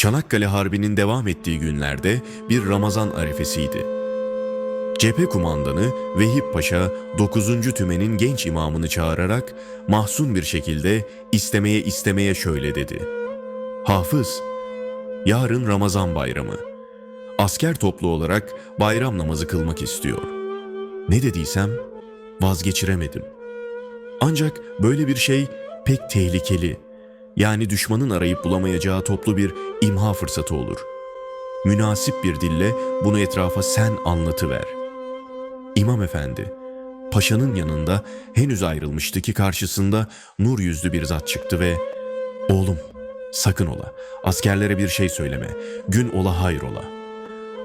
Çanakkale Harbi'nin devam ettiği günlerde bir Ramazan arifesiydi. Cephe kumandanı Vehip Paşa 9. Tümen'in genç imamını çağırarak mahzun bir şekilde istemeye istemeye şöyle dedi. Hafız, yarın Ramazan bayramı. Asker toplu olarak bayram namazı kılmak istiyor. Ne dediysem vazgeçiremedim. Ancak böyle bir şey pek tehlikeli. Yani düşmanın arayıp bulamayacağı toplu bir imha fırsatı olur. Münasip bir dille bunu etrafa sen anlatıver. İmam efendi, paşanın yanında henüz ayrılmıştı ki karşısında nur yüzlü bir zat çıktı ve ''Oğlum, sakın ola, askerlere bir şey söyleme, gün ola hayrola.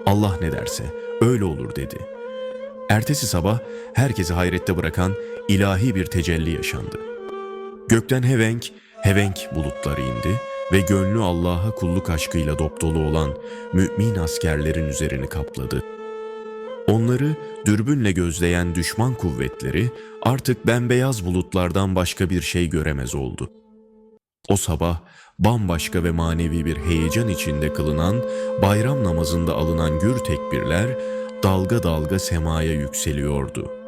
Allah ne derse öyle olur.'' dedi. Ertesi sabah herkesi hayrette bırakan ilahi bir tecelli yaşandı. Gökten hevenk, hevenk bulutları indi ve gönlü Allah'a kulluk aşkıyla dopdolu olan mümin askerlerin üzerini kapladı. Onları dürbünle gözleyen düşman kuvvetleri artık bembeyaz bulutlardan başka bir şey göremez oldu. O sabah bambaşka ve manevi bir heyecan içinde kılınan bayram namazında alınan gür tekbirler dalga dalga semaya yükseliyordu.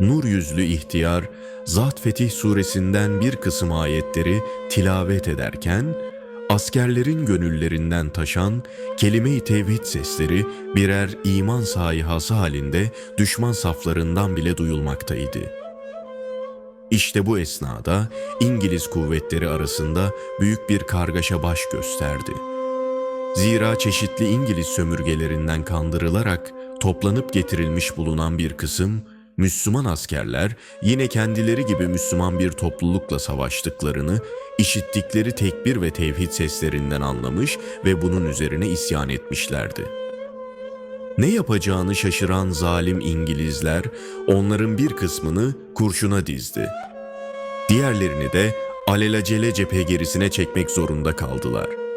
Nur yüzlü ihtiyar Zat Fetih suresinden bir kısım ayetleri tilavet ederken askerlerin gönüllerinden taşan kelime-i tevhid sesleri birer iman sayhası halinde düşman saflarından bile duyulmaktaydı. İşte bu esnada İngiliz kuvvetleri arasında büyük bir kargaşa baş gösterdi. Zira çeşitli İngiliz sömürgelerinden kandırılarak toplanıp getirilmiş bulunan bir kısım Müslüman askerler yine kendileri gibi Müslüman bir toplulukla savaştıklarını işittikleri tekbir ve tevhid seslerinden anlamış ve bunun üzerine isyan etmişlerdi. Ne yapacağını şaşıran zalim İngilizler onların bir kısmını kurşuna dizdi. Diğerlerini de alelacele cephe gerisine çekmek zorunda kaldılar.''